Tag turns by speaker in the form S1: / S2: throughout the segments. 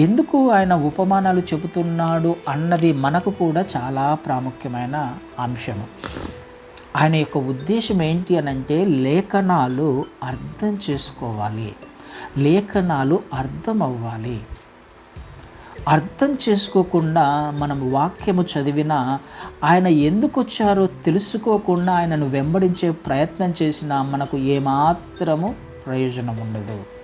S1: ఎందుకు ఆయన ఉపమానాలు చెబుతున్నాడు అన్నది మనకు కూడా చాలా ప్రాముఖ్యమైన అంశము. ఆయన యొక్క ఉద్దేశం ఏంటి అని అంటే లేఖనాలు అర్థం చేసుకోవాలి. లేఖనాలు అర్థం అవ్వాలి. అర్థం చేసుకోకుండా మనం వాక్యము చదివినా ఆయన ఎందుకు వచ్చారో తెలుసుకోకుండా ఆయనను వెంబడించే ప్రయత్నం చేసినా మనకు ఏమాత్రము ప్రయోజనం ఉండదు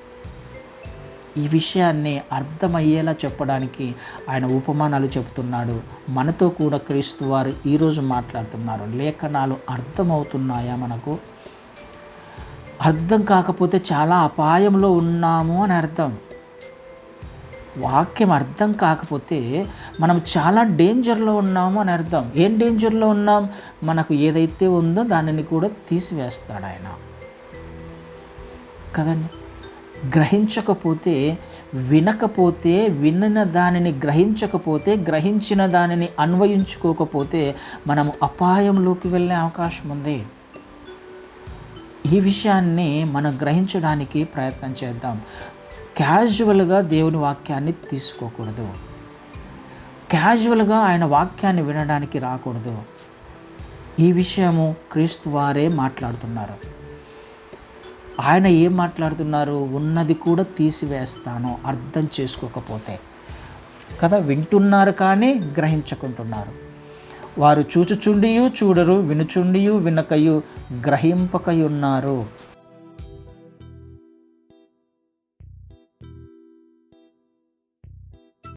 S1: ఈ విషయాన్ని అర్థమయ్యేలా చెప్పడానికి ఆయన ఉపమానాలు చెప్తున్నాడు మనతో కూడా క్రీస్తు వారు ఈరోజు మాట్లాడుతున్నారు. లేఖనాలు అర్థమవుతున్నాయా మనకు? అర్థం కాకపోతే చాలా అపాయంలో ఉన్నాము అని అర్థం. వాక్యం అర్థం కాకపోతే మనం చాలా డేంజర్లో ఉన్నాము అని అర్థం. ఏం డేంజర్లో ఉన్నాం? మనకు ఏదైతే ఉందో దానిని కూడా తీసివేస్తాడు ఆయన. కదండి? గ్రహించకపోతే వినకపోతే విన్న దానిని గ్రహించకపోతే గ్రహించిన దానిని అన్వయించుకోకపోతే మనం అపాయంలోకి వెళ్ళే అవకాశం ఉంది. ఈ విషయాన్ని మనం గ్రహించడానికి ప్రయత్నం చేద్దాం. క్యాజువల్గా దేవుని వాక్యాన్ని తీసుకోకూడదు. క్యాజువల్గా ఆయన వాక్యాన్ని వినడానికి రాకూడదు. ఈ విషయము క్రీస్తు వారే మాట్లాడుతున్నారు. ఆయన ఏం మాట్లాడుతున్నారు? ఉన్నది కూడా తీసివేస్తాను. అర్థం చేసుకోకపోతే. కదా వింటున్నారు కానీ గ్రహించకుంటున్నారు. వారు చూచుచుండియు చూడరు వినుచుండియు వినకయు గ్రహింపకయున్నారు. ఉన్నారు